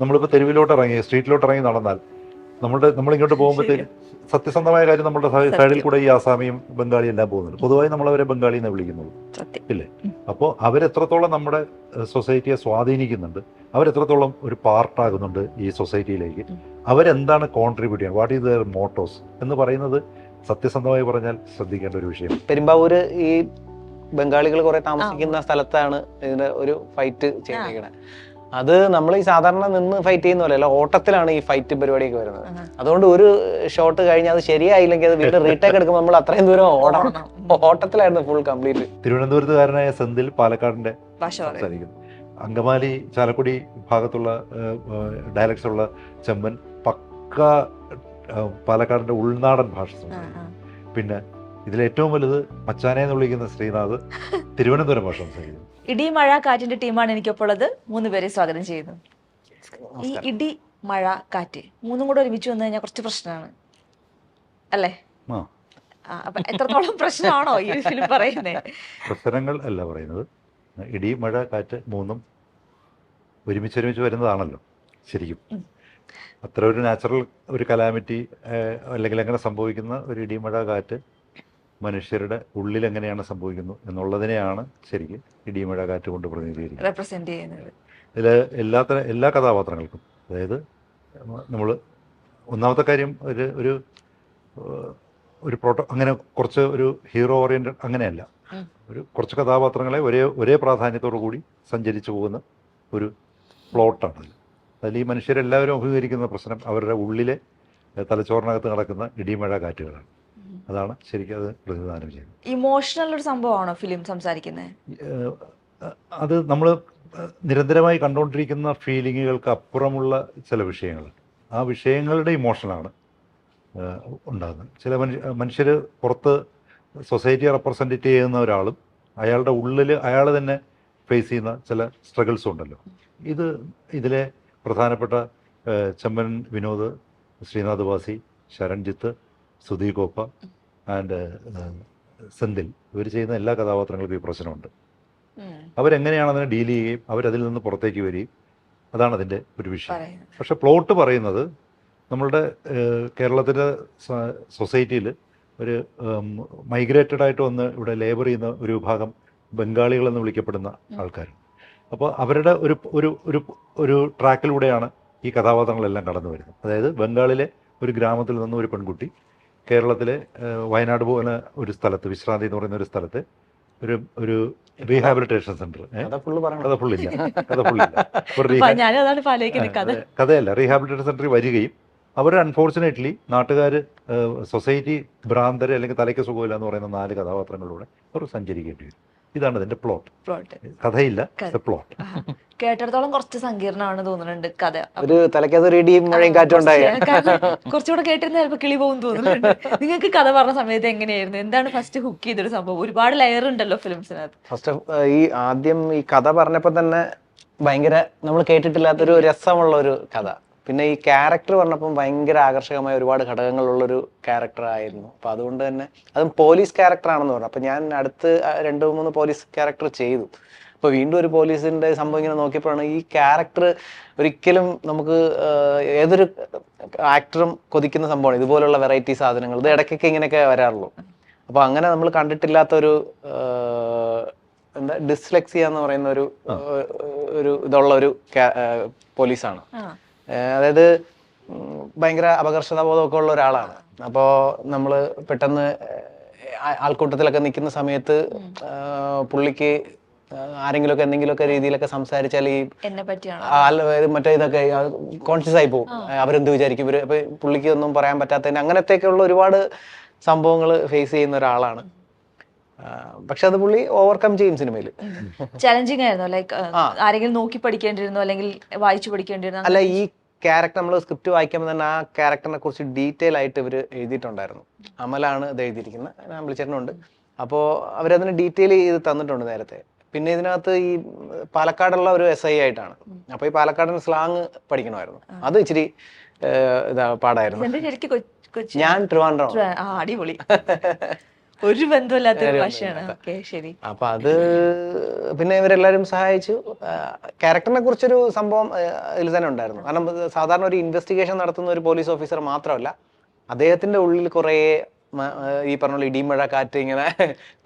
നമ്മളിപ്പോൾ തെരുവിലോട്ട് ഇറങ്ങി സ്ട്രീറ്റിലോട്ട് ഇറങ്ങി നടന്നാൽ നമ്മുടെ നമ്മളിങ്ങോട്ട് പോകുമ്പോഴത്തേക്ക് സത്യസന്ധമായ കാര്യം നമ്മുടെ സൈഡിൽ കൂടെ ഈ ആസാമിയും ബംഗാളിയും എല്ലാം പോകുന്നുണ്ട്. പൊതുവായി നമ്മൾ അവരെ ബംഗാളി എന്ന് വിളിക്കുന്നത് ഇല്ലേ? അപ്പോൾ അവരെത്രത്തോളം നമ്മുടെ സൊസൈറ്റിയെ സ്വാധീനിക്കുന്നുണ്ട് അവരെത്രത്തോളം ഒരു പാർട്ടാകുന്നുണ്ട് ഈ സൊസൈറ്റിയിലേക്ക്. അവരെന്താണ് കോൺട്രിബ്യൂട്ട് ചെയ്യുന്നത് വാട്ട് ഈസ് ദർ മോട്ടോസ് എന്ന് പറയുന്നത് സത്യസന്ധമായി പറഞ്ഞാൽ ശ്രദ്ധിക്കേണ്ട ഒരു വിഷയം. പെരുമ്പാവൂര് ഈ ബംഗാളികൾ കുറെ താമസിക്കുന്ന സ്ഥലത്താണ് ഇതിന്റെ ഒരു ഫൈറ്റ് ചെയ്തിരിക്കുന്നത് അത് നമ്മൾ ഈ സാധാരണ നിന്ന് ഫൈറ്റ് ചെയ്യുന്ന പോലെയല്ല ഓട്ടത്തിലാണ് ഈ ഫൈറ്റ് പരിപാടിയൊക്കെ വരുന്നത്. അതുകൊണ്ട് ഒരു ഷോട്ട് കഴിഞ്ഞ് അത് ശരിയായില്ലെങ്കിൽ അത് വീണ്ടും റീടേക്ക് എടുക്കുമ്പോൾ നമ്മൾ അത്രയും ദൂരം ഓടണം. ഓട്ടത്തിലായിരുന്നു ഫുൾ കംപ്ലീറ്റ് തിരുവനന്തപുരത്തുകാരനായ സെന്തിൽ പാലക്കാടിന്റെ സംസാരിക്കുന്നു. അങ്കമാലി ചാലക്കുടി ഭാഗത്തുള്ള ഡയലക്ട്സ് ഉള്ള ചെമ്പൻ പക്ക പാലക്കാടിന്റെ ഉൾനാടൻ ഭാഷ സംസാരിക്കും പിന്നെ ഇതിൽ ഏറ്റവും വലുത് മച്ചാനെ എന്ന് വിളിക്കുന്ന ശ്രീനാഥ് തിരുവനന്തപുരം ഭാഷ സംസാരിക്കുന്നു. ഇടി മഴ കാറ്റിന്റെ ടീമാണ് എനിക്കൊപ്പം ഉള്ളത് മൂന്ന് പേരെ സ്വാഗതം ചെയ്യുന്നു. ഈ ഇടി മഴ കാറ്റ് മൂന്നും കൂടെ ഒരുമിച്ച് വന്നു കഴിഞ്ഞാൽ കുറച്ച് പ്രശ്നമാണ്. അല്ലേ? അപ്പൊ എത്രത്തോളം പ്രശ്നമാണോ ഈ ഫിലിം പറയുന്നത് പ്രശ്നങ്ങൾ അല്ല പറയുന്നത്. ഇടി മഴ കാറ്റ് മൂന്നും ഒരുമിച്ച് ഒരുമിച്ച് വരുന്നതാണല്ലോ ശരിക്കും. അത്ര ഒരു നാച്ചുറൽ ഒരു കലാമിറ്റി അല്ലെങ്കിൽ അങ്ങനെ സംഭവിക്കുന്ന ഒരു ഇടി മഴ കാറ്റ് മനുഷ്യരുടെ ഉള്ളിൽ എങ്ങനെയാണ് സംഭവിക്കുന്നു എന്നുള്ളതിനെയാണ് ശരിക്കും ഇടിമഴ കാറ്റ് കൊണ്ട് പ്രതിനിധീകരിക്കുന്നത്. റെപ്രസെന്റ് ചെയ്യുന്നത്. ഇതിൽ എല്ലാത്തര എല്ലാ കഥാപാത്രങ്ങൾക്കും അതായത് നമ്മൾ ഒന്നാമത്തെ കാര്യം ഒരു ഒരു ഒരു പ്രോട്ടോ അങ്ങനെ കുറച്ച് ഒരു ഹീറോ ഓറിയന്റഡ് അങ്ങനെയല്ല. ഒരു കുറച്ച് കഥാപാത്രങ്ങളെ ഒരേ ഒരേ പ്രാധാന്യത്തോടു കൂടി സഞ്ചരിച്ചു പോകുന്ന ഒരു പ്ലോട്ടാണ് അതിൽ അതിൽ ഈ മനുഷ്യരെല്ലാവരും അഭിമുഖീകരിക്കുന്ന പ്രശ്നം അവരുടെ ഉള്ളിലെ തലച്ചോറിനകത്ത് നടക്കുന്ന ഇടിമഴ കാറ്റുകളാണ്. അതാണ് ശരിക്കും അത് പ്രതിനിധാനം ചെയ്യുന്നത്. ഇമോഷണൽ ഒരു സംഭവമാണോ ഫിലിം സംസാരിക്കുന്നത് അത് നമ്മൾ നിരന്തരമായി കണ്ടുകൊണ്ടിരിക്കുന്ന ഫീലിങ്ങുകൾക്ക് അപ്പുറമുള്ള ചില വിഷയങ്ങൾ. ആ വിഷയങ്ങളുടെ ഇമോഷനാണ് ഉണ്ടാകുന്നത്. ചില മനുഷ്യ മനുഷ്യർ പുറത്ത് സൊസൈറ്റിയെ റെപ്രസെന്റേറ്റ് ചെയ്യുന്ന ഒരാളും അയാളുടെ ഉള്ളിൽ അയാൾ തന്നെ ഫേസ് ചെയ്യുന്ന ചില സ്ട്രഗിൾസും ഉണ്ടല്ലോ. ഇത് ഇതിലെ പ്രധാനപ്പെട്ട ചെമ്മൻ വിനോദ് ശ്രീനാഥ് വാസി ശരൺജിത്ത് സുധീർ കോപ്പ ആൻഡ് സെന്തിൽ. ഇവർ ചെയ്യുന്ന എല്ലാ കഥാപാത്രങ്ങൾക്കും ഈ പ്രശ്നമുണ്ട്. അവരെങ്ങനെയാണ് അതിനെ ഡീൽ ചെയ്യുകയും അവരതിൽ നിന്ന് പുറത്തേക്ക് വരികയും അതാണ് അതിന്റെ ഒരു വിഷയം. പക്ഷെ പ്ലോട്ട് പറയുന്നത് നമ്മളുടെ കേരളത്തിന്റെ സൊസൈറ്റിയിൽ ഒരു മൈഗ്രേറ്റഡ് ആയിട്ട് വന്ന് ഇവിടെ ലേബർ ചെയ്യുന്ന ഒരു വിഭാഗം ബംഗാളികളെന്ന് വിളിക്കപ്പെടുന്ന. ആൾക്കാർ അപ്പോൾ അവരുടെ ഒരു ഒരു ഒരു ഒരു ട്രാക്കിലൂടെയാണ് ഈ കഥാപാത്രങ്ങളെല്ലാം കടന്നു വരുന്നത്. അതായത് ബംഗാളിലെ ഒരു ഗ്രാമത്തിൽ നിന്ന് ഒരു പെൺകുട്ടി കേരളത്തിലെ വയനാട് പോലെ ഒരു സ്ഥലത്ത് വിശ്രാന്തി എന്ന് പറയുന്ന ഒരു സ്ഥലത്ത് ഒരു ഒരു റീഹാബിലിറ്റേഷൻ സെന്റർ കഥ ഫുള്ളില്ല ഫുള്ളില്ല കഥയല്ല. റീഹാബിലിറ്റേഷൻ സെന്ററിൽ വരികയും അവർ അൺഫോർച്ചുനേറ്റ്ലി നാട്ടുകാർ സൊസൈറ്റി ഭ്രാന്തര് അല്ലെങ്കിൽ തലയ്ക്ക് സുഖമില്ല എന്ന് പറയുന്ന നാല് കഥാപാത്രങ്ങളിലൂടെ അവർ സഞ്ചരിക്കേണ്ടി വരും. ഇതാണ് ഇതിന്റെ പ്ലോട്ട് പ്ലോട്ട് കഥയില്ല കഥ. പ്ലോട്ട് കേട്ടിടത്തോളം കുറച്ച് സങ്കീർണമാണ് തോന്നുന്നുണ്ട് കഥ. ഒരു തലക്കകത്ത് ഒരു ഇടിയും മഴയും കാറ്റും ഉണ്ടായ. കുറച്ചുകൂടെ കേട്ടിരുന്ന ചിലപ്പോൾ കിളി പോകും തോന്നുന്നുണ്ട്. നിങ്ങൾക്ക് കഥ പറഞ്ഞ സമയത്ത് എങ്ങനെയായിരുന്നു? എന്താണ് ഫസ്റ്റ് ഹുക്ക് ചെയ്തൊരു സംഭവം? ഒരുപാട് ലെയർ ഉണ്ടല്ലോ ഫിലിംസിനകത്ത് ഫസ്റ്റ് ഈ ആദ്യം ഈ കഥ പറഞ്ഞപ്പോൾ തന്നെ ഭയങ്കര നമ്മൾ കേട്ടിട്ടില്ലാത്തൊരു രസമുള്ള ഒരു കഥ. പിന്നെ ഈ ക്യാരക്ടർ പറഞ്ഞപ്പം ഭയങ്കര ആകർഷകമായ ഒരുപാട് ഘടകങ്ങളുള്ളൊരു ക്യാരക്ടർ ആയിരുന്നു. അപ്പോൾ അതുകൊണ്ട് തന്നെ അതും പോലീസ് ക്യാരക്ടർ ആണെന്ന് പറഞ്ഞു. അപ്പോൾ ഞാൻ അടുത്ത് രണ്ട് മൂന്ന് പോലീസ് ക്യാരക്ടർ ചെയ്തു. അപ്പോൾ വീണ്ടും ഒരു പോലീസിന്റെ സംഭവം ഇങ്ങനെ നോക്കിയപ്പോഴാണ് ഈ ക്യാരക്ടർ ഒരിക്കലും നമുക്ക് ഏതൊരു ആക്ടറും കൊതിക്കുന്ന സംഭവമാണ്. ഇതുപോലുള്ള വെറൈറ്റി സാധനങ്ങൾ. ഇത് ഇടയ്ക്കൊക്കെ ഇങ്ങനെയൊക്കെ വരാറുള്ളൂ. അപ്പോൾ അങ്ങനെ നമ്മൾ കണ്ടിട്ടില്ലാത്തൊരു എന്താ ഡിസ്ലെക്സിയ എന്ന് പറയുന്ന ഒരു ഒരു ഇതുള്ള ഒരു പോലീസാണ് അതായത് ഭയങ്കര അപകർഷതാബോധമൊക്കെ ഉള്ള ഒരാളാണ്. അപ്പോൾ നമ്മൾ പെട്ടെന്ന് ആൾക്കൂട്ടത്തിലൊക്കെ നിൽക്കുന്ന സമയത്ത് പുള്ളിക്ക് ആരെങ്കിലുമൊക്കെ എന്തെങ്കിലുമൊക്കെ രീതിയിലൊക്കെ സംസാരിച്ചാൽ ഈ മറ്റേ ഇതൊക്കെ കോൺഷ്യസ് ആയി പോകും. അവരെന്ത് വിചാരിക്കും? ഇവർ അപ്പൊ പുള്ളിക്ക് ഒന്നും പറയാൻ പറ്റാത്തതിന് അങ്ങനത്തെയൊക്കെയുള്ള ഒരുപാട് സംഭവങ്ങൾ ഫേസ് ചെയ്യുന്ന ഒരാളാണ്. പക്ഷെ അത് പുള്ളി ഓവർകം ചെയ്യും സിനിമയിൽ ചലഞ്ചിങ് ആയിരുന്നു ലൈക്ക് ആരെങ്കിലും നോക്കി പഠിക്കേണ്ടിരുന്നു അല്ലെങ്കിൽ വായിച്ചു പഠിക്കേണ്ടിരുന്നു അല്ല ഈ ക്യാരക്ടർ നമ്മൾ സ്ക്രിപ്റ്റ് വായിക്കുമ്പോൾ തന്നെ ആ ക്യാരക്ടറിനെ കുറിച്ച് ഡീറ്റെയിൽ ആയിട്ട് ഇവർ എഴുതിയിട്ടുണ്ടായിരുന്നു. അമലാണ് ഇത് എഴുതിയിരിക്കുന്നത് ഞാൻ വിളിച്ചിട്ടുണ്ട് അപ്പോൾ അവരതിന് ഡീറ്റെയിൽ ചെയ്ത് തന്നിട്ടുണ്ട് നേരത്തെ. പിന്നെ ഇതിനകത്ത് ഈ പാലക്കാടുള്ള ഒരു എസ് ഐ ആയിട്ടാണ്. അപ്പോൾ ഈ പാലക്കാടൻ സ്ലാങ് പഠിക്കണമായിരുന്നു. അത് ഇച്ചിരി ഇതാ പാടായിരുന്നു. ഞാൻ ട്രിവാൻഡ്രം. അടിപൊളി. ഒരു ബന്ധമില്ലാത്ത ഒരു ഭാഷയാണ്. ഓക്കെ ശരി. അപ്പൊ അത് പിന്നെ ഇവരെല്ലാരും സഹായിച്ചു. ക്യാരക്ടറിനെ കുറിച്ചൊരു സംഭവം ഇതിൽ തന്നെ ഉണ്ടായിരുന്നു. കാരണം സാധാരണ ഒരു ഇൻവെസ്റ്റിഗേഷൻ നടത്തുന്ന ഒരു പോലീസ് ഓഫീസർ മാത്രമല്ല അദ്ദേഹത്തിന്റെ ഉള്ളിൽ കുറേ ഈ പറഞ്ഞ പോലെ ഇടിമഴ കാറ്റ് ഇങ്ങനെ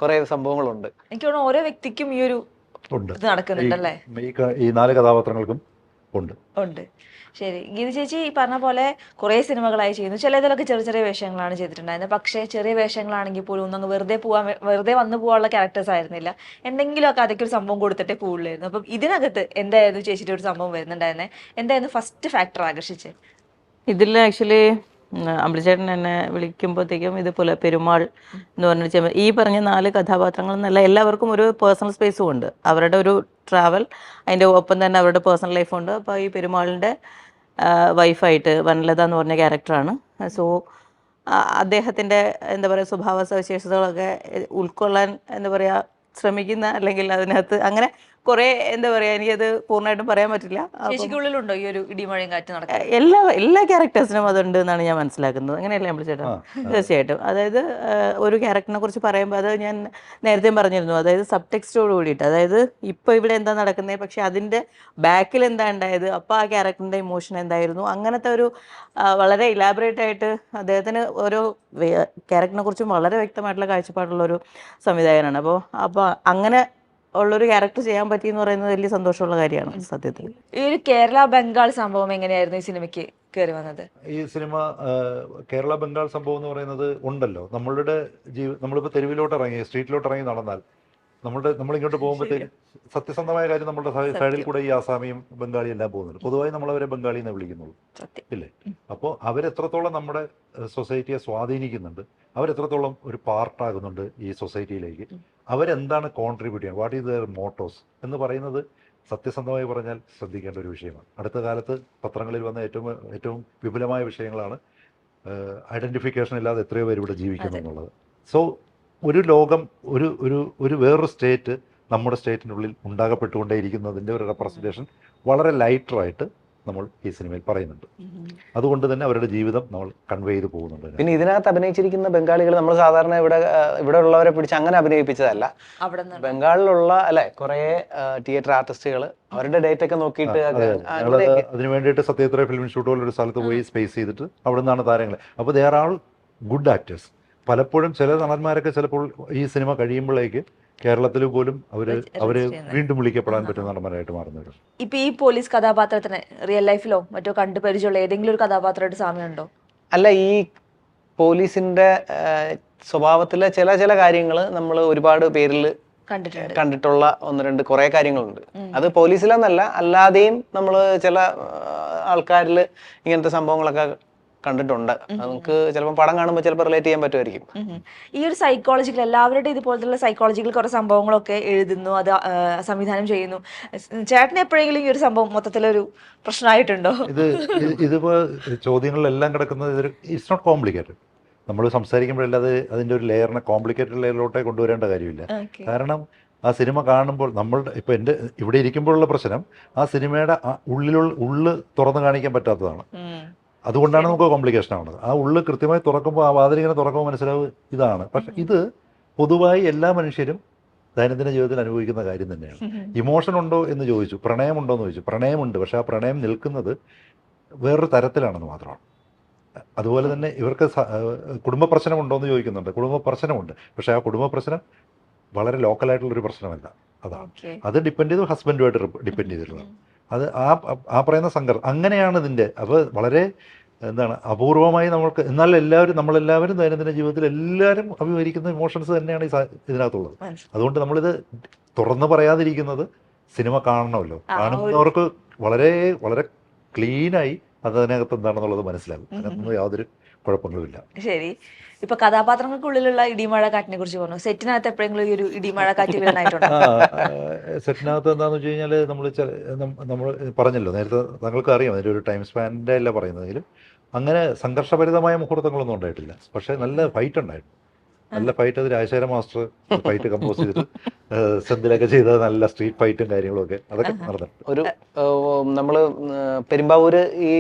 കുറെ സംഭവങ്ങളുണ്ട്. എനിക്ക് തോന്നുന്നു ഓരോ വ്യക്തിക്കും ഈ ഒരു ഉണ്ട്. ഇത് നടക്കുന്നുണ്ടല്ലേ? ഈ നാല് കഥാപാത്രങ്ങൾക്കും ഉണ്ട്. ഉണ്ട്. ശരി. ഗീത ചേച്ചി ഈ പറഞ്ഞ പോലെ കുറേ സിനിമകളായി ചെയ്യുന്നു. ചിലതിലൊക്കെ ചെറിയ ചെറിയ വേഷങ്ങളാണ് ചെയ്തിട്ടുണ്ടായിരുന്നത്. പക്ഷേ ചെറിയ വേഷങ്ങളാണെങ്കിൽ പോലും ഒന്നും വെറുതെ പോവാൻ വെറുതെ വന്നു പോകാനുള്ള ക്യാരക്ടേഴ്സ് ആയിരുന്നില്ല. എന്തെങ്കിലുമൊക്കെ അതൊക്കെ ഒരു സംഭവം കൊടുത്തിട്ടേ പോവുള്ളായിരുന്നു. അപ്പം ഇതിനകത്ത് എന്തായിരുന്നു ചേച്ചിയുടെ ഒരു സംഭവം വരുന്നുണ്ടായിരുന്നത് എന്തായിരുന്നു ഫസ്റ്റ് ഫാക്ടർ ആകർഷിച്ചത് ഇതിൽ ആക്ച്വലി അമ്പിളിച്ചേട്ടൻ എന്നെ വിളിക്കുമ്പോഴത്തേക്കും ഇതുപോലെ പെരുമാൾ എന്ന് പറഞ്ഞ ഈ പറഞ്ഞ നാല് കഥാപാത്രങ്ങൾ എന്നല്ല എല്ലാവർക്കും ഒരു പേഴ്സണൽ സ്പേസും ഉണ്ട്. അവരുടെ ഒരു ട്രാവൽ അതിന്റെ ഒപ്പം തന്നെ അവരുടെ പേഴ്സണൽ ലൈഫുണ്ട് അപ്പോൾ ഈ പെരുമാളിന്റെ വൈഫായിട്ട് വനലത എന്ന് പറഞ്ഞ ക്യാരക്ടറാണ് സോ അദ്ദേഹത്തിന്റെ എന്താ പറയുക സ്വഭാവ സവിശേഷതകളൊക്കെ ഉൾക്കൊള്ളാൻ എന്താ പറയുക ശ്രമിക്കുന്ന അല്ലെങ്കിൽ അതിനകത്ത് അങ്ങനെ കുറേ എന്താ പറയാ എനിക്കത് പൂർണമായിട്ടും പറയാൻ പറ്റില്ല. ചേച്ചിക്കുള്ളിലുണ്ടോ ഈ ഒരു ഇടിമഴയും കാറ്റ് നടക്കുക എല്ലാ എല്ലാ ക്യാരക്ടേഴ്സിനും അതുണ്ട് എന്നാണ് ഞാൻ മനസ്സിലാക്കുന്നത്. അങ്ങനെയല്ലേ നമ്മൾ ചേട്ടാ? തീർച്ചയായിട്ടും. അതായത് ഒരു ക്യാരക്ടറിനെ കുറിച്ച് പറയുമ്പോൾ അത് ഞാൻ നേരത്തെ പറഞ്ഞിരുന്നു. അതായത് സബ് ടെക്സ്റ്റോട് കൂടിയിട്ട്. അതായത് ഇപ്പോൾ ഇവിടെ എന്താ നടക്കുന്നത് പക്ഷെ അതിന്റെ ബാക്കിൽ എന്താ ഉണ്ടായത് അപ്പോൾ ആ ക്യാരക്ടറിന്റെ ഇമോഷൻ എന്തായിരുന്നു അങ്ങനത്തെ ഒരു വളരെ ഇലാബറേറ്റ് ആയിട്ട് അദ്ദേഹത്തിന് ഓരോ ക്യാരക്ടറിനെ കുറിച്ചും വളരെ വ്യക്തമായിട്ടുള്ള കാഴ്ചപ്പാടുള്ള ഒരു സംവിധായകനാണ്. അപ്പോൾ അപ്പോൾ അങ്ങനെ ഉള്ളൊരു ക്യാരക്ടർ ചെയ്യാൻ പറ്റി എന്ന് പറയുന്നത് വലിയ സന്തോഷമുള്ള കാര്യമാണ് സത്യത്തിൽ. ഈ ഒരു കേരള ബംഗാൾ സംഭവം എങ്ങനെയായിരുന്നു ഈ സിനിമയ്ക്ക് കയറി വന്നത്? ഈ സിനിമ കേരള ബംഗാൾ സംഭവം എന്ന് പറയുന്നത് ഉണ്ടല്ലോ. നമ്മളുടെ ജീവി നമ്മളിപ്പോൾ തെരുവിലോട്ട് ഇറങ്ങി സ്ട്രീറ്റിലോട്ട് ഇറങ്ങി നടന്നാൽ നമ്മളുടെ നമ്മളിങ്ങോട്ട് പോകുമ്പോഴത്തേക്ക് സത്യസന്ധമായ കാര്യം നമ്മുടെ സൈഡിൽ കൂടെ ഈ ആസാമിയും ബംഗാളിയും എല്ലാം പോകുന്നുണ്ട്. പൊതുവായി അവരെ ബംഗാളി എന്ന് വിളിക്കുന്നുള്ളൂ. ഇല്ലേ? അപ്പോൾ അവരെത്രത്തോളം നമ്മുടെ സൊസൈറ്റിയെ സ്വാധീനിക്കുന്നുണ്ട് അവരെത്രത്തോളം ഒരു പാർട്ടാകുന്നുണ്ട് ഈ സൊസൈറ്റിയിലേക്ക് അവരെന്താണ് കോൺട്രിബ്യൂട്ട് ചെയ്യുന്നത്? വാട്ട് ഈസ് ദർ മോട്ടോസ് എന്ന് പറയുന്നത് സത്യസന്ധമായി പറഞ്ഞാൽ ശ്രദ്ധിക്കേണ്ട ഒരു വിഷയമാണ്. അടുത്ത കാലത്ത് പത്രങ്ങളിൽ വന്ന ഏറ്റവും ഏറ്റവും വിപുലമായ വിഷയങ്ങളാണ് ഐഡന്റിഫിക്കേഷൻ ഇല്ലാതെ എത്രയോ പേര് ഇവിടെ ജീവിക്കുന്നു എന്നുള്ളത് സോ ഒരു ലോകം ഒരു ഒരു ഒരു വേറൊരു സ്റ്റേറ്റ് നമ്മുടെ സ്റ്റേറ്റിനുള്ളിൽ ഉണ്ടാകപ്പെട്ടുകൊണ്ടേയിരിക്കുന്നതിന്റെ ഒരു റെപ്രസെന്റേഷൻ വളരെ ലൈറ്ററായിട്ട് നമ്മൾ ഈ സിനിമയിൽ പറയുന്നുണ്ട്. അതുകൊണ്ട് തന്നെ അവരുടെ ജീവിതം നമ്മൾ കൺവേ ചെയ്ത് പോകുന്നുണ്ട്. പിന്നെ ഇതിനകത്ത് അഭിനയിച്ചിരിക്കുന്ന ബംഗാളികൾ നമ്മൾ സാധാരണ ഇവിടെ ഇവിടെ ഉള്ളവരെ പിടിച്ച് അങ്ങനെ അഭിനയിപ്പിച്ചതല്ല. ബംഗാളിലുള്ള അല്ലെ കുറെ തിയേറ്റർ ആർട്ടിസ്റ്റുകൾ അവരുടെ ഡേറ്റ് ഒക്കെ നോക്കിയിട്ട്. അതിന് വേണ്ടിയിട്ട് സത്യത്ര ഫിലിം ഷൂട്ട് പോലെ ഒരു സ്ഥലത്ത് പോയി സ്പേസ് ചെയ്തിട്ട് അവിടെ നിന്നാണ് താരങ്ങൾ അപ്പോൾ they are all good actors പലപ്പോഴും ചില നടന്മാരൊക്കെ ചിലപ്പോൾ ഈ സിനിമ കഴിയുമ്പോഴേക്ക് കേരളത്തിൽ പോലും അവർ അവർ അവർ ചെയ്യുന്നത്. വീണ്ടും വിളിക്കപ്പെടാൻ പറ്റുന്ന നടന്മാരായിട്ട് മാറുന്നവർ ഇപ്പൊ ഈ പോലീസ് കഥാപാത്രത്തിന് റിയൽ ലൈഫിലോ മറ്റോ കണ്ടു പരിചയമുള്ള ഏതെങ്കിലും ഒരു കഥാപാത്രമായിട്ട് സാമ്യമുണ്ടോ? അല്ല ഈ പോലീസിന്റെ സ്വഭാവത്തിലെ ചില ചില കാര്യങ്ങൾ നമ്മൾ ഒരുപാട് പേരിൽ കണ്ടിട്ടുണ്ട്. കണ്ടിട്ടുള്ള ഒന്ന് രണ്ട് കുറെ കാര്യങ്ങളുണ്ട്. അത് പോലീസിലെന്നല്ല അല്ലാതെയും നമ്മൾ ചില ആൾക്കാരിൽ ഇങ്ങനത്തെ സംഭവങ്ങളൊക്കെ കണ്ടിട്ടുണ്ട്. നമുക്ക് ചിലപ്പോൾ പടം കാണുമ്പോൾ ചിലപ്പോൾ റിലേറ്റ് ചെയ്യാൻ പറ്റുമായിരിക്കും. ഈ ഒരു സൈക്കോളജിക്കൽ എല്ലാവരുടെ ഇതുപോലത്തെ സൈക്കോളജിക്കൽ കുറെ സംഭവങ്ങളൊക്കെ എഴുതുന്നു അത് സംവിധാനം ചെയ്യുന്നു. ചേട്ടന് എപ്പോഴെങ്കിലും ഈ ഒരു സംഭവം മൊത്തത്തിലൊരു പ്രശ്നമായിട്ടുണ്ടോ? ഇത് ഇത് ഇതിപ്പോൾ ചോദ്യങ്ങളിലെല്ലാം കിടക്കുന്നത് ഇതൊരു ഇറ്റ്സ് നോട്ട് കോംപ്ലിക്കേറ്റഡ് നമ്മൾ സംസാരിക്കുമ്പോഴല്ലാതെ അതിന്റെ ഒരു ലെയറിനെ കോംപ്ലിക്കേറ്റഡ് ലെയറിലോട്ടേ കൊണ്ടുവരേണ്ട കാര്യമില്ല. കാരണം ആ സിനിമ കാണുമ്പോൾ നമ്മളുടെ ഇപ്പോൾ എന്റെ ഇവിടെ ഇരിക്കുമ്പോഴുള്ള പ്രശ്നം ആ സിനിമയുടെ ഉള്ളിലുള്ള ഉള്ള് തുറന്നു കാണിക്കാൻ പറ്റാത്തതാണ്. അതുകൊണ്ടാണ് നമുക്ക് കോംപ്ലിക്കേഷൻ ആവുന്നത്. ആ ഉള്ളിൽ കൃത്യമായി തുറക്കുമ്പോൾ ആ വാതിലിങ്ങനെ തുറക്കുമ്പോൾ മനസ്സിലാവ് ഇതാണ്. പക്ഷെ ഇത് പൊതുവായി എല്ലാ മനുഷ്യരും ദൈനംദിന ജീവിതത്തിൽ അനുഭവിക്കുന്ന കാര്യം തന്നെയാണ്. ഇമോഷൻ ഉണ്ടോ എന്ന് ചോദിച്ചു. പ്രണയമുണ്ടോ എന്ന് ചോദിച്ചു. പ്രണയമുണ്ട്. പക്ഷെ ആ പ്രണയം നിൽക്കുന്നത് വേറൊരു തരത്തിലാണെന്ന് മാത്രമാണ്. അതുപോലെ തന്നെ ഇവർക്ക് കുടുംബ പ്രശ്നമുണ്ടോ എന്ന് ചോദിക്കുന്നുണ്ട്. കുടുംബ പ്രശ്നമുണ്ട്. പക്ഷെ ആ കുടുംബ പ്രശ്നം വളരെ ലോക്കലായിട്ടുള്ളൊരു പ്രശ്നമല്ല. അതാണ്. അത് ഡിപ്പെൻഡ് ചെയ്ത് ഹസ്ബൻഡുമായിട്ട് ഡിപ്പെൻഡ് ചെയ്തിട്ടുള്ളത് അത് ആ ആ പറയുന്ന സംഘർഷം അങ്ങനെയാണ് ഇതിന്റെ. അപ്പോൾ വളരെ എന്താണ്? അപൂർവമായി നമ്മൾക്ക് എന്നാൽ എല്ലാവരും നമ്മളെല്ലാവരും ദൈനംദിന ജീവിതത്തിൽ എല്ലാവരും അഭിമുഖീകരിക്കുന്ന ഇമോഷൻസ് തന്നെയാണ് ഈ ഇതിനകത്തുള്ളത്. അതുകൊണ്ട് നമ്മളിത് തുറന്നു പറയാതിരിക്കുന്നത് സിനിമ കാണണമല്ലോ. കാണുന്നവർക്ക് വളരെ വളരെ ക്ലീനായി അത് അതിനകത്ത് എന്താണെന്നുള്ളത് മനസ്സിലാകും. അതിനകത്തൊന്നും യാതൊരു കുഴപ്പങ്ങളുമില്ല ശരി. ഇപ്പൊ കഥാപാത്രങ്ങൾക്കുള്ളിലുള്ള ഇടിമഴ കാറ്റിനെ കുറിച്ച് പറഞ്ഞു. സെറ്റിനകത്ത് എപ്പോഴെങ്കിലും ഈ ഒരു ഇടിമഴ കാറ്റ് വീണായിട്ടുണ്ടോ സെറ്റിനകത്ത് എന്താന്ന് വെച്ച് കഴിഞ്ഞാൽ നമ്മൾ നമ്മൾ പറഞ്ഞല്ലോ നേരത്തെ താങ്കൾക്ക് അറിയാം അതിന്റെ ഒരു ടൈം സ്പാനിന്റെ അല്ല പറയുന്നതെങ്കിലും അങ്ങനെ സംഘർഷഭരിതമായ മുഹൂർത്തങ്ങളൊന്നും ഉണ്ടായിട്ടില്ല. പക്ഷേ നല്ല ഫൈറ്റ് ഉണ്ടായിരുന്നു. നല്ല ഫൈറ്റ് അത് രാജശേഖര മാസ്റ്റർ ഫൈറ്റ് കമ്പോസ് ചെയ്തിട്ട് ഏഹ്, സെന്തിലൊക്കെ ചെയ്ത നല്ല സ്ട്രീറ്റ് ഫൈറ്റും കാര്യങ്ങളും ഒക്കെ അതൊക്കെ നടന്നിട്ടുണ്ട്. ഒരു നമ്മൾ നമ്മൾ പെരുമ്പാവൂര് ഈ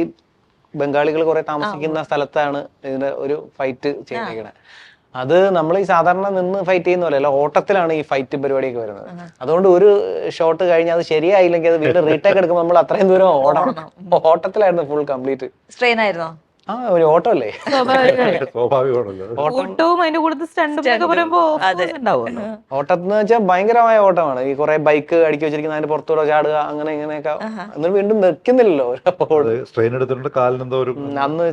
ബംഗാളികൾ കുറെ താമസിക്കുന്ന സ്ഥലത്താണ് ഇതിന്റെ ഒരു ഫൈറ്റ് ചെയ്തിരിക്കുന്നത് അത് നമ്മൾ ഈ സാധാരണ നിന്ന് ഫൈറ്റ് ചെയ്യുന്ന പോലെ അല്ല ഓട്ടത്തിലാണ് ഈ ഫൈറ്റ് പരിപാടിയൊക്കെ വരുന്നത്. അതുകൊണ്ട് ഒരു ഷോട്ട് കഴിഞ്ഞാൽ അത് ശരിയായില്ലെങ്കിൽ അത് വീണ്ടും റീടേക്ക് എടുക്കുമ്പോൾ നമ്മൾ അത്രയും ദൂരം ഓടണം. ഓട്ടത്തിലായിരുന്നു ഫുൾ കംപ്ലീറ്റ് സ്ട്രെയിൻ ആയിരുന്നോ? ആ ഒരു ഓട്ടോ അല്ലേ ഓട്ടവും അതിന്റെ സ്റ്റണ്ടും ഒക്കെ പറയുമ്പോ വെച്ചാൽ ഭയങ്കരമായ ഓട്ടമാണ്. ഈ കുറെ ബൈക്ക് അടുക്കി വെച്ചിരിക്കുന്ന അതിന്റെ പുറത്തൂടെ ചാടുക അങ്ങനെ ഇങ്ങനെയൊക്കെ. എന്നിട്ട് വീണ്ടും നിൽക്കുന്നില്ലല്ലോ സ്ട്രെയിൻ എടുത്തിട്ടുണ്ട് കാലിനെന്തോ ഒരു അന്ന്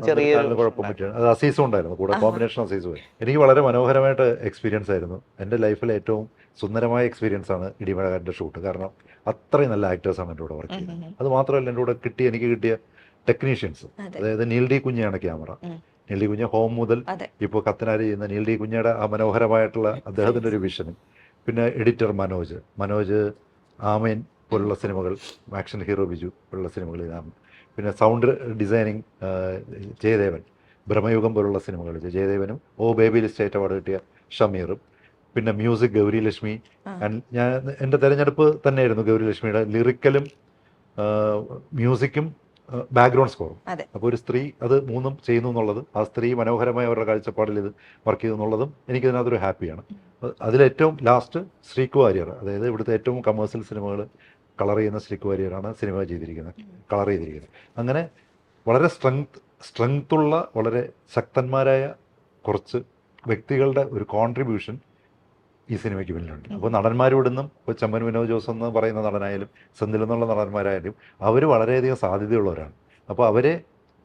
അത് അസീസും ഉണ്ടായിരുന്നു. കൂടെ കോമ്പിനേഷൻ അസീസും എനിക്ക് വളരെ മനോഹരമായിട്ട് എക്സ്പീരിയൻസ് ആയിരുന്നു. എന്റെ ലൈഫിൽ ഏറ്റവും സുന്ദരമായ എക്സ്പീരിയൻസ് ആണ് ഇടിമഴകാരന്റെ ഷൂട്ട് കാരണം അത്രയും നല്ല ആക്ടേഴ്സാണ് എന്റെ കൂടെ വർക്ക് ചെയ്യുന്നത് അത് മാത്രമല്ല എന്റെ കൂടെ കിട്ടിയ എനിക്ക് കിട്ടിയ ടെക്നീഷ്യൻസ്. അതായത് നീൽ ഡി കുഞ്ഞാണ് camera. Neil D'Cunha home മുതൽ. ഇപ്പോൾ കത്തനാരി ചെയ്യുന്ന നീൽ ഡി കുഞ്ഞയുടെ ആ മനോഹരമായിട്ടുള്ള അദ്ദേഹത്തിന്റെ ഒരു വിഷനും പിന്നെ എഡിറ്റർ മനോജ്. മനോജ് ആമേൻ പോലുള്ള സിനിമകൾ ആക്ഷൻ ഹീറോ ബിജു പോലുള്ള സിനിമകൾ ഇതാണ് പിന്നെ സൗണ്ട് ഡിസൈനിങ് ജയദേവൻ ബ്രഹ്മയുഗം പോലുള്ള സിനിമകൾ. ജയദേവനും ഓ ബേബി സ്റ്റേറ്റ് അവാർഡ് കിട്ടിയ ഷമീറും. പിന്നെ മ്യൂസിക് ഗൗരി ലക്ഷ്മി ഞാൻ എന്റെ തെരഞ്ഞെടുപ്പ് തന്നെയായിരുന്നു ഗൗരി ലക്ഷ്മിയുടെ ലിറിക്കലും മ്യൂസിക്കും ബാക്ക്ഗ്രൗണ്ട് സ്കോറും. അപ്പോൾ ഒരു സ്ത്രീ അത് മൂന്നും ചെയ്യുന്നു എന്നുള്ളത് ആ സ്ത്രീ മനോഹരമായ അവരുടെ കാഴ്ചപ്പാടിൽ ഇത് വർക്ക് ചെയ്തു എന്നുള്ളതും എനിക്കതിനകത്തൊരു ഹാപ്പിയാണ് അതിലേറ്റവും ലാസ്റ്റ് ശ്രീകു വാര്യർ അതായത് ഇവിടുത്തെ ഏറ്റവും കമേഴ്സ്യൽ സിനിമകൾ കളർ ചെയ്യുന്ന ശ്രീകു വാര്യറാണ് സിനിമ ചെയ്തിരിക്കുന്നത് കളർ ചെയ്തിരിക്കുന്നത്. അങ്ങനെ വളരെ സ്ട്രെങ്ത് സ്ട്രെങ്ത്തുള്ള വളരെ ശക്തന്മാരായ കുറച്ച് വ്യക്തികളുടെ ഒരു കോൺട്രിബ്യൂഷൻ ഈ സിനിമയ്ക്ക് പിന്നിലുണ്ട്. അപ്പോൾ നടന്മാരോടൊന്നും ഇപ്പോൾ ചമ്മൻ വിനോദ് ജോസ് എന്ന് പറയുന്ന നടനായാലും സെന്തിൽ എന്നുള്ള നടന്മാരായാലും അവർ വളരെയധികം സാധ്യതയുള്ളവരാണ്. അപ്പോൾ അവരെ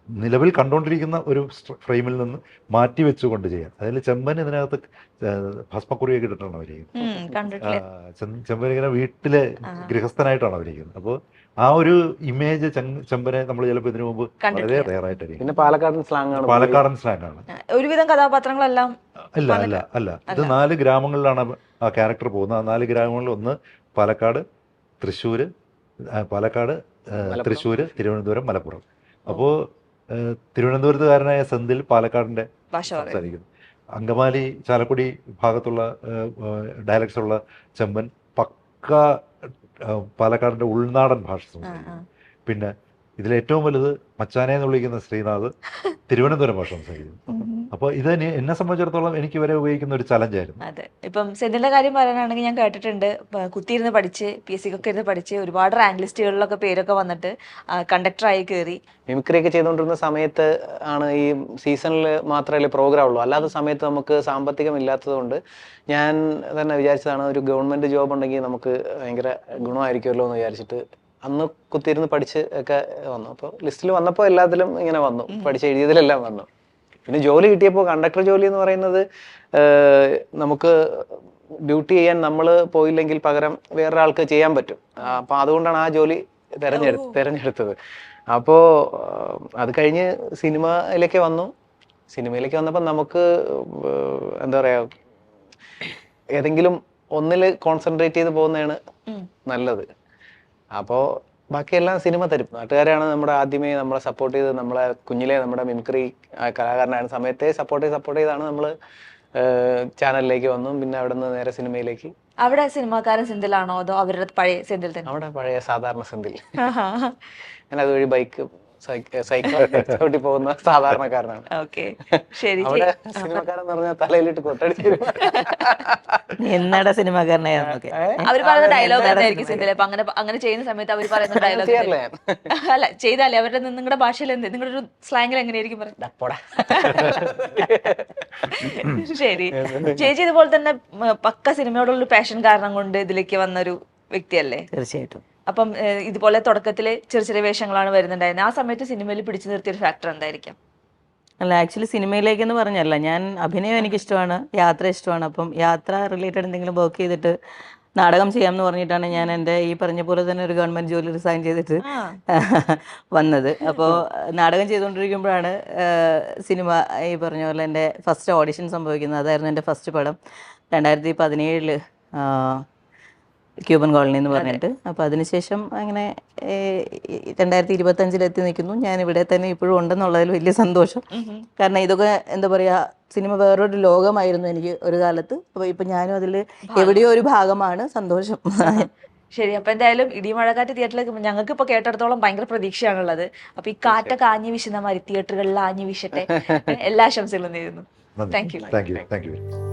നിലവിൽ കണ്ടുകൊണ്ടിരിക്കുന്ന ഒരു ഫ്രെയിമിൽ നിന്ന് മാറ്റി വെച്ചുകൊണ്ട് ചെയ്യാൻ അതിൽ ചെമ്പൻ ഇതിനകത്ത് ഭസ്മക്കുറിയൊക്കെ ഇട്ടിട്ടാണ് അവരിക്കുന്നത് ചെമ്പൻ ഇങ്ങനെ വീട്ടിലെ ഗൃഹസ്ഥനായിട്ടാണ് അവരിക്കുന്നത് അപ്പോൾ ആ ഒരു ഇമേജ് ചെമ്പനെ നമ്മൾ ചിലപ്പോൾ ഇതിനു മുമ്പ് വളരെ ആയിട്ടായിരിക്കും പിന്നെ പാലക്കാടൻ സ്ലാങ് ആണ്. പാലക്കാടൻ സ്ലാങ് ആണ്. ഒരുവിധം കഥാപാത്രങ്ങളെല്ലാം അല്ല അല്ല അല്ല. ഇത് നാല് ഗ്രാമങ്ങളിലാണ് ആ ക്യാരക്ടർ പോകുന്നത്. ആ നാല് ഗ്രാമങ്ങളിൽ ഒന്ന് പാലക്കാട് തൃശ്ശൂര് പാലക്കാട് തൃശ്ശൂർ തിരുവനന്തപുരം മലപ്പുറം. അപ്പോൾ തിരുവനന്തപുരത്തുകാരനായ സെന്തിൽ പാലക്കാടിന്റെ സംസാരിക്കുന്നു. അങ്കമാലി ചാലക്കുടി ഭാഗത്തുള്ള ഡയലക്ട്സ് ഉള്ള ചെമ്പൻ പക്ക പാലക്കാടിന്റെ ഉൾനാടൻ ഭാഷ പിന്നെ ഇതിലേറ്റവും വലുത് മച്ചാനെ എന്ന് വിളിക്കുന്ന ശ്രീനാഥ് തിരുവനന്തപുരം ഭാഷ സംസാരിക്കുന്നു. അപ്പൊ അപ്പോൾ ഇത് എനി- എന്നെ സംബന്ധിച്ചിടത്തോളം എനിക്ക് വരെ ഉപയോഗിക്കുന്ന ഒരു ചലഞ്ചായിരുന്നു അതെ. ഇപ്പം സെന്റിന്റെ കാര്യം പറയാനാണെങ്കിൽ ഞാൻ കേട്ടിട്ടുണ്ട്. കുത്തിയിരുന്ന് പഠിച്ച് പി എസ് സിക്കൊക്കെ ഇരുന്ന് പഠിച്ച് ഒരുപാട് റാങ്ക് ലിസ്റ്റുകളിലൊക്കെ പേരൊക്കെ വന്നിട്ട് കണ്ടക്ടറായി കയറി മിമിക്രി ഒക്കെ ചെയ്തുകൊണ്ടിരുന്ന സമയത്ത് ആണ് ഈ സീസണിൽ മാത്രമല്ലേ പ്രോഗ്രാം ഉള്ളൂ. അല്ലാത്ത സമയത്ത് നമുക്ക് സാമ്പത്തികം ഇല്ലാത്തത് കൊണ്ട് ഞാൻ തന്നെ വിചാരിച്ചതാണ് ഒരു ഗവൺമെന്റ് ജോബ് ഉണ്ടെങ്കിൽ നമുക്ക് ഭയങ്കര ഗുണമായിരിക്കുമല്ലോ എന്ന് വിചാരിച്ചിട്ട് അന്ന് കുത്തിയിരുന്ന് പഠിച്ച് ഒക്കെ വന്നു. അപ്പോൾ ലിസ്റ്റിൽ വന്നപ്പോൾ എല്ലാത്തിലും ഇങ്ങനെ വന്നു. പഠിച്ച് എഴുതിയതിലെല്ലാം വന്നു. പിന്നെ ജോലി കിട്ടിയപ്പോൾ കണ്ടക്ടർ ജോലി എന്ന് പറയുന്നത് നമുക്ക് ഡ്യൂട്ടി ചെയ്യാൻ നമ്മൾ പോയില്ലെങ്കിൽ പകരം വേറൊരാൾക്ക് ചെയ്യാൻ പറ്റും. അപ്പൊ അതുകൊണ്ടാണ് ആ ജോലി തെരഞ്ഞെടുത്ത് തെരഞ്ഞെടുത്തത്. അപ്പോൾ അത് കഴിഞ്ഞ് സിനിമയിലേക്ക് വന്നു. സിനിമയിലേക്ക് വന്നപ്പോൾ നമുക്ക് എന്താ പറയാ ഏതെങ്കിലും ഒന്നിൽ കോൺസെൻട്രേറ്റ് ചെയ്ത് പോകുന്നതാണ് നല്ലത്. അപ്പോൾ ബാക്കിയെല്ലാം സിനിമ തരും. നാട്ടുകാരാണ് നമ്മുടെ ആദ്യമേ നമ്മളെ സപ്പോർട്ട് ചെയ്ത് നമ്മളെ കുഞ്ഞിലെ നമ്മുടെ മിമിക്രി കലാകാരനായ സമയത്തെ സപ്പോർട്ട് ചെയ്ത് സപ്പോർട്ട് ചെയ്താണ് നമ്മൾ ചാനലിലേക്ക് വന്നു. പിന്നെ അവിടെ നിന്ന് നേരെ സിനിമയിലേക്ക്. അവിടെ സിനിമാക്കാരൻ സെന്തിലാണോ? അതോ അവരുടെ പഴയ സെന്തിൽ തന്നെ? അവിടെ പഴയ സാധാരണ സെന്തിൽ. ഞാൻ അതുവഴി ബൈക്ക് സൈക്കിൾ ചവിട്ടി പോകുന്ന സാധാരണക്കാരനാണ്. ഓക്കെ. ശരി സിനിമക്കാരൻ പറഞ്ഞാൽ തലയിലിട്ട് കൊട്ടടിച്ച് തരും. നീ എന്നാടാ അവർ പറയുന്ന ഡയലോഗ് എന്തായിരിക്കും സെന്തിൽ അപ്പൊ അങ്ങനെ അങ്ങനെ ചെയ്യുന്ന സമയത്ത് അവർ പറയുന്ന ഡയലോഗ്. അല്ല ചെയ്താലേ അവരുടെ നിങ്ങളുടെ ഭാഷയിൽ എന്ത് നിങ്ങളുടെ ഒരു സ്ലാങ്ങിൽ എങ്ങനെയായിരിക്കും പറയുന്നത് പോടാ. ശരി. ചേച്ചി ഇതുപോലെ തന്നെ പക്ക സിനിമയോടുള്ള പാഷൻ കാരണം കൊണ്ട് ഇതിലേക്ക് വന്നൊരു വ്യക്തിയല്ലേ? തീർച്ചയായിട്ടും. അപ്പം ഇതുപോലെ തുടക്കത്തിൽ ചെറിയ ചെറിയ വേഷങ്ങളാണ് വരുന്നുണ്ടായിരുന്നത്. ആ സമയത്ത് സിനിമയിൽ പിടിച്ചു നിർത്തിയ ഒരു ഫാക്ടർ എന്തായിരിക്കും? അല്ല ആക്ച്വലി സിനിമയിലേക്ക് എന്ന് പറഞ്ഞല്ല. ഞാൻ അഭിനയം എനിക്കിഷ്ടമാണ് യാത്ര ഇഷ്ടമാണ്. അപ്പം യാത്ര റിലേറ്റഡ് എന്തെങ്കിലും വർക്ക് ചെയ്തിട്ട് നാടകം ചെയ്യാം എന്ന് പറഞ്ഞിട്ടാണ് ഞാൻ എന്റെ ഈ പറഞ്ഞ പോലെ തന്നെ ഒരു ഗവൺമെന്റ് ജോലി റിസൈൻ ചെയ്തിട്ട് വന്നത്. അപ്പോൾ നാടകം ചെയ്തുകൊണ്ടിരിക്കുമ്പോഴാണ് സിനിമ ഈ പറഞ്ഞ പോലെ എന്റെ ഫസ്റ്റ് ഓഡിഷൻ സംഭവിക്കുന്നത്. അതായിരുന്നു എന്റെ ഫസ്റ്റ് പടം. രണ്ടായിരത്തി പതിനേഴിൽ ക്യൂബൻ കോളനി എന്ന് പറഞ്ഞിട്ട്. അപ്പോൾ അതിനുശേഷം അങ്ങനെ രണ്ടായിരത്തി ഇരുപത്തഞ്ചിലെത്തി നിൽക്കുന്നു. ഞാൻ ഇവിടെ തന്നെ ഇപ്പോഴും ഉണ്ടെന്നുള്ളതിൽ വലിയ സന്തോഷം. കാരണം ഇതൊക്കെ എന്താ പറയുക സിനിമ വേറൊരു ലോകമായിരുന്നു എനിക്ക് ഒരു കാലത്ത്. അപ്പോൾ ഇപ്പം ഞാനും അതിൽ എവിടെയോ ഒരു ഭാഗമാണ് സന്തോഷം. ശരി അപ്പൊ എന്തായാലും ഇടിമഴക്കാറ്റ് തിയേറ്ററിലേക്ക് ഞങ്ങൾക്ക് ഇപ്പൊ കേട്ടിടത്തോളം ഭയങ്കര പ്രതീക്ഷയാണുള്ളത്. അപ്പൊ ഈ കാറ്റൊക്കെ ആഞ്ഞു വീശുന്ന മാതിരി തിയേറ്ററുകളിൽ ആഞ്ഞു വീശട്ടെ. എല്ലാ ആശംസകളും നേരുന്നു. Thank you thank you thank you